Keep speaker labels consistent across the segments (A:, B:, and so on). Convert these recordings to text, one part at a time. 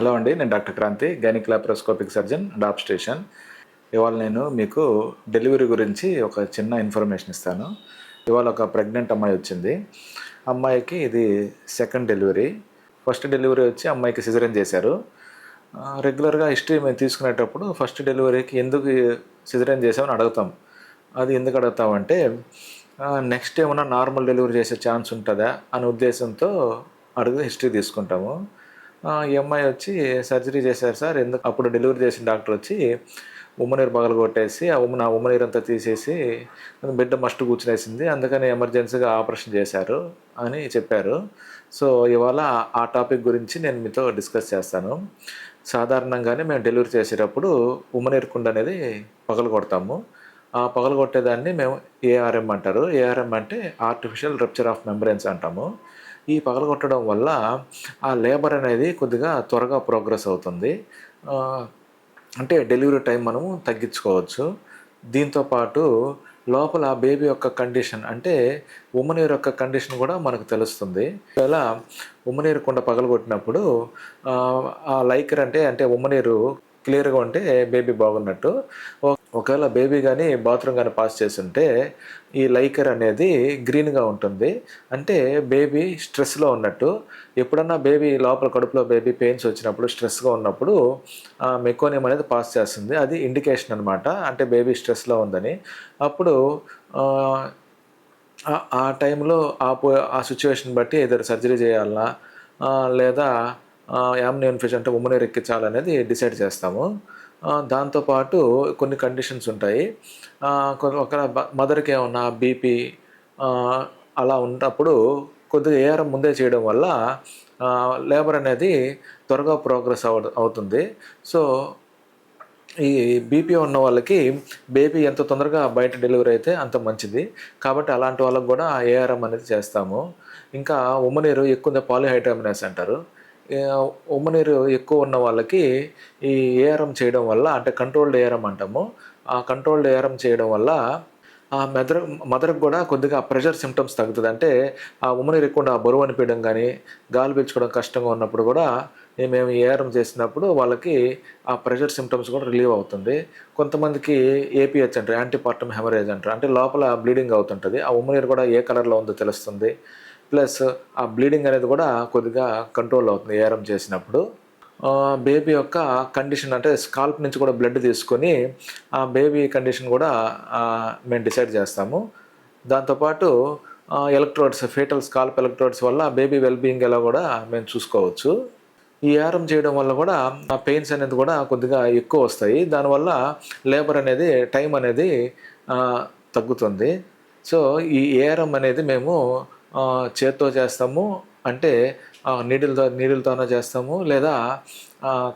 A: Hello అండి నేను doctor Kranthi gynaec laparoscopic surgeon డాప్ obstetrician ఇవాళ నేను మీకు డెలివరీ గురించి ఒక చిన్న ఇన్ఫర్మేషన్ ఇస్తాను. ఇవాళ ఒక ప్రెగ్నెంట్ అమ్మాయి వచ్చింది. అమ్మాయికి ఇది సెకండ్ డెలివరీ. ఫస్ట్ డెలివరీ వచ్చి అమ్మాయికి సిజరేన్ చేశారు. రెగ్యులర్గా హిస్టరీ మేము తీసుకునేటప్పుడు ఫస్ట్ డెలివరీకి ఎందుకు సిజరేన్ చేసామని అడుగుతాం. అది ఎందుకు అడుగుతామంటే నెక్స్ట్ ఏమైనా నార్మల్ డెలివరీ చేసే ఛాన్స్ ఉంటుందా అనే ఉద్దేశంతో అడుగు హిస్టరీ తీసుకుంటాము. ఈ అమ్మాయి వచ్చి సర్జరీ చేశారు సార్. ఎందుకు? అప్పుడు డెలివరీ చేసిన డాక్టర్ వచ్చి ఉమ్మనీరు పగలు కొట్టేసి ఆ ఉమ్మ నా ఉమ్మనీరు అంతా తీసేసి బిడ్డ మస్ట్ కూర్చునేసింది అందుకని ఎమర్జెన్సీగా ఆపరేషన్ చేశారు అని చెప్పారు. సో ఇవాళ ఆ టాపిక్ గురించి నేను మీతో డిస్కస్ చేస్తాను. సాధారణంగానే మేము డెలివరీ చేసేటప్పుడు ఉమ్మనీరు కుండ అనేది పగలు కొడతాము. ఆ పగలు కొట్టేదాన్ని మేము ఏఆర్ఎం అంటారు. ఏఆర్ఎం అంటే ఆర్టిఫిషియల్ రప్చర్ ఆఫ్ మెంబ్రెన్స్ అంటాము. ఈ పగలగొట్టడం వల్ల ఆ లేబర్ అనేది కొద్దిగా త్వరగా ప్రోగ్రెస్ అవుతుంది. అంటే డెలివరీ టైం మనము తగ్గించుకోవచ్చు. దీంతో పాటు లోపల బేబీ యొక్క కండిషన్ అంటే ఉమ్మనీరు యొక్క కండిషన్ కూడా మనకు తెలుస్తుంది. ఒకవేళ ఉమ్మనీరు కుండ పగలగొట్టినప్పుడు ఆ లైకర్ అంటే అంటే ఉమ్మనీరు క్లియర్గా ఉంటే బేబీ బాగున్నట్టు. ఒకవేళ బేబీ కానీ బాత్రూమ్ కానీ పాస్ చేస్తుంటే ఈ లైకర్ అనేది గ్రీన్గా ఉంటుంది. అంటే బేబీ స్ట్రెస్లో ఉన్నట్టు. ఎప్పుడన్నా బేబీ లోపల కడుపులో బేబీ పెయిన్స్ వచ్చినప్పుడు స్ట్రెస్గా ఉన్నప్పుడు మెకోనియం అనేది పాస్ చేస్తుంది. అది ఇండికేషన్ అనమాట అంటే బేబీ స్ట్రెస్లో ఉందని. అప్పుడు ఆ, టైంలో ఆ ఆ సిచ్యువేషన్ బట్టి ఏదైనా సర్జరీ చేయాలన్నా లేదా యామ్నియన్ ఫిష్ అంటే ఉమ్మనీరు ఎక్కించాలనేది డిసైడ్ చేస్తాము. దాంతోపాటు కొన్ని కండిషన్స్ ఉంటాయి. ఒక మదర్కి ఏమన్నా బీపీ అలా ఉన్నప్పుడు కొద్దిగా ఏఆర్ఎం ముందే చేయడం వల్ల లేబర్ అనేది త్వరగా ప్రోగ్రెస్ అవ అవుతుంది. సో ఈ బీపీ ఉన్న వాళ్ళకి బేబీ ఎంత తొందరగా బయట డెలివరీ అయితే అంత మంచిది. కాబట్టి అలాంటి వాళ్ళకి కూడా ఏఆర్ఎం అనేది చేస్తాము. ఇంకా ఉమ్మనీరు ఎక్కువ పాలిహైడ్రామినేస్ అంటారు. ఉమ్మనీరు ఎక్కువ ఉన్న వాళ్ళకి ఈ ఏఆర్ఎం చేయడం వల్ల అంటే కంట్రోల్డ్ ఏఆర్ఎం అంటాము. ఆ కంట్రోల్డ్ ఏఆర్ఎం చేయడం వల్ల ఆ మెదర్ మదర్కి కూడా కొద్దిగా ప్రెషర్ సిమ్టమ్స్ తగ్గుతుంది. అంటే ఆ ఉమ్మనీరు ఎక్కువ బరువు అనిపించడం కానీ గాలి పీల్చుకోవడం కష్టంగా ఉన్నప్పుడు కూడా మేము ఏఆర్ఎం చేసినప్పుడు వాళ్ళకి ఆ ప్రెషర్ సిమ్టమ్స్ కూడా రిలీవ్ అవుతుంది. కొంతమందికి ఏపీహెచ్ అంటారు యాంటీపార్టమ్ హెమరేజ్ అంటారు. అంటే లోపల బ్లీడింగ్ అవుతుంటుంది. ఆ ఉమ్మనీరు కూడా ఏ కలర్లో ఉందో తెలుస్తుంది. ప్లస్ ఆ బ్లీడింగ్ అనేది కూడా కొద్దిగా కంట్రోల్ అవుతుంది ఏఆర్ఎం చేసినప్పుడు. బేబీ యొక్క కండిషన్ అంటే స్కాల్ప్ నుంచి కూడా బ్లడ్ తీసుకొని ఆ బేబీ కండిషన్ కూడా మేము డిసైడ్ చేస్తాము. దాంతోపాటు ఎలక్ట్రోడ్స్ ఫేటల్ స్కాల్ప్ ఎలక్ట్రోడ్స్ వల్ల బేబీ వెల్బీయింగ్ ఎలా కూడా మేము చూసుకోవచ్చు. ఈ ఏఆర్ఎం చేయడం వల్ల కూడా ఆ పెయిన్స్ అనేది కూడా కొద్దిగా ఎక్కువ వస్తాయి. దానివల్ల లేబర్ అనేది టైం అనేది తగ్గుతుంది. సో ఈ ఏఆర్ఎం అనేది మేము చేత్తో చేస్తాము. అంటే నీడిల్తో నీడిల్తోనో చేస్తాము. లేదా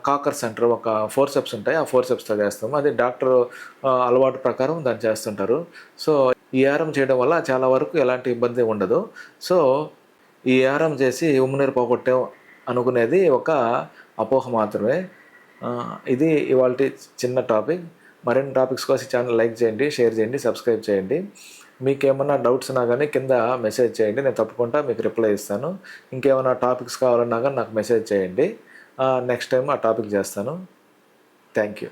A: కాకర్ సెంటర్ ఒక ఫోర్సెప్స్ ఉంటాయి. ఆ ఫోర్సెప్స్తో చేస్తాము. అది డాక్టర్ అలవాటు ప్రకారం దాన్ని చేస్తుంటారు. సో ఈ ఆరం చేయడం వల్ల చాలా వరకు ఎలాంటి ఇబ్బంది ఉండదు. సో ఈ ఆరం చేసి ఉమ్మనీరు పోగొట్టాం అనుకునేది ఒక అపోహ మాత్రమే. ఇది ఇవాళ చిన్న టాపిక్. మరిన్ని టాపిక్స్ కోసం ఛానల్ లైక్ చేయండి షేర్ చేయండి సబ్స్క్రైబ్ చేయండి. మీకేమన్నా డౌట్స్ ఉన్నా కానీ కింద మెసేజ్ చేయండి నేను తప్పకుండా మీకు రిప్లై ఇస్తాను. ఇంకేమైనా టాపిక్స్ కావాలన్నా కానీ నాకు మెసేజ్ చేయండి. నెక్స్ట్ టైం ఆ టాపిక్ చేస్తాను. Thank you.